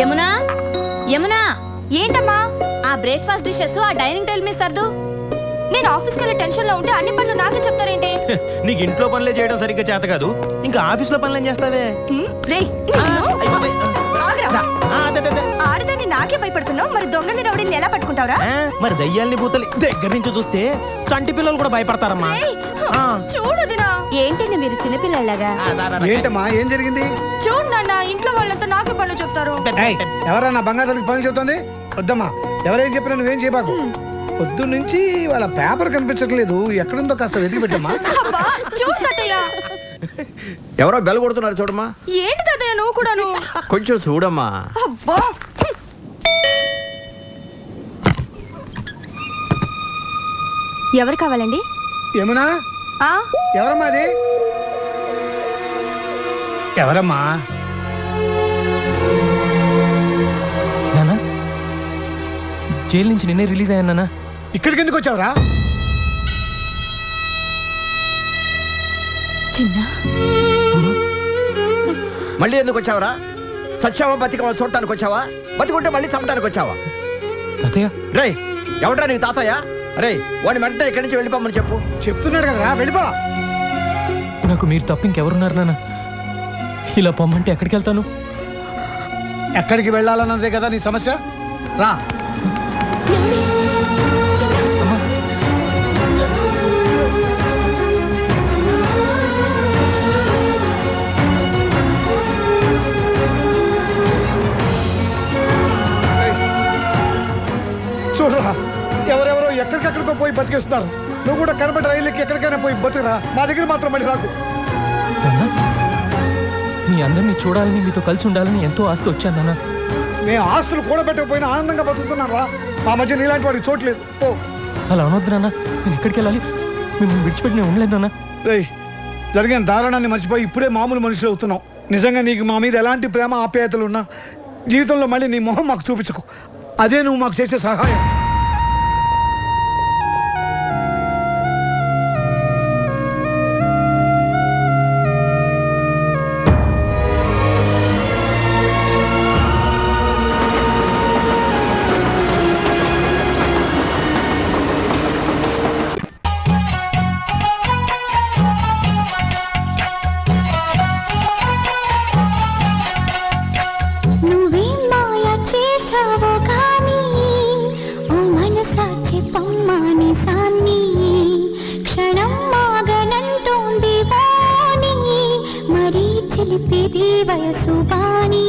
యమునా యమునా ఏంటమ్మా ఆ breakfast dishes ఆ డైనింగ్ టేబుల్ మీద సర్దు నేను ఆఫీస్కి వెళ్ళి టెన్షన్లో ఉంటే అన్ని పనులు నాకే చెప్తారేంటి నీకు ఇంట్లో పనులే చేయడం సరిగ్గా చేత కాదు ఇంకా ఆఫీస్లో పనులు ఏం చేస్తావే రేయ్, నిన్ను- అయిపోతాయి. ఆగ్రా. దా. ఆ, అదే, అదే, అదే. ఆడదాన్ని నాకే భయపడుతున్నావు మరి దొంగని రౌడీని ఎలా పట్టుకుంటావురా ఆ, మరి దయ్యాల్ని భూతల్ని దగ్గర నుంచి చూస్తే చంటి పిల్లలు కూడా భయపడతారమ్మా రేయ్, ఆ. చూడు దినా ఏంటండి మీరు చిన్నపిల్లలాగా. ఏంటమ్మా ఏం జరిగింది? చూడు నాన్న ఇంట్లో వాళ్ళంతా నాకే పనులు చెప్తారు. ఎవరన్నా బంగారానికి పనులు చెబుతుంది వద్దమ్మా ఎవరేం చెప్పినా నువ్వేం చేయబాకు. పొద్దు నుంచి వాళ్ళ పేపర్ కనిపించట్లేదు. ఎక్కడుందో కాస్త వెతికి పెట్టమ్మా. అబ్బా చూడు తాతయ్య. ఎవరో బెల్ కొడుతున్నారు చూడమ్మా. ఏంటి తాతయ్య నువ్వు కూడాను? కొంచెం చూడమ్మా. అబ్బా. ఎవరు కావాలండి? యమునా ఆ? ఎవరమ్మా అది? ఎవరమ్మా నానా జైలు నుంచి నిన్నే రిలీజ్ అయ్యాను నానా. ఇక్కడికి ఎందుకు వచ్చావురా? చిన్న. మళ్ళీ ఎందుకు వచ్చావరా? సత్యావా బతికమా చూడటానికి వచ్చావా? బతికుంటే మళ్ళీ చంపడానికి వచ్చావా? తాతయ్య. రే ఎవడ్రా నీకు తాతయ్య? రే వాడిని వెంటనే ఇక్కడి నుంచి వెళ్ళిపోమని చెప్పు. చెప్తున్నాడు కదరా వెళ్ళిపో. నాకు మీరు తప్ప ఇంకెవరున్నారు నాన్న ఇలా పొమ్మంటే ఎక్కడికి వెళ్తాను? ఎక్కడికి వెళ్ళాలన్నదే కదా నీ సమస్య? రా. చూడరా ఎవరెవరో ఎక్కడికెక్కడికో పోయి బతికేస్తున్నారు. నువ్వు కూడా కనబడి రైలుకి ఎక్కడికైనా పోయి బతుకురా. మా దగ్గర మాత్రం మళ్ళీ రాకు. అందరినీ చూడాలని మీతో కలిసి ఉండాలని ఎంతో ఆస్తి వచ్చాను నాన్న. మేము ఆస్తులు కూడబెట్టకపోయినా ఆనందంగా బతుకుతున్నాం రా. మా మధ్య నీలాంటి వాడికి చోట్లేదు ఓ అలా అనొద్దు నాన్న. నేను ఎక్కడికి వెళ్ళాలి? మిమ్మల్ని విడిచిపెట్టి నేను ఉండలేదు నాన్న. రేయ్ జరిగిన దారుణాన్ని మర్చిపోయి ఇప్పుడే మామూలు మనుషులు అవుతున్నావు. నిజంగా నీకు మా మీద ఎలాంటి ప్రేమ ఆప్యాయతలు ఉన్నా జీవితంలో మళ్ళీ నీ మొహం మాకు చూపించకు. అదే నువ్వు మాకు చేసే సహాయం. కానీ ఓ మనసా చెప్పమ్మాని సాన్ని క్షణం మాగనంటోంది వాణి మరీ చిలిపిది వయసు వాణి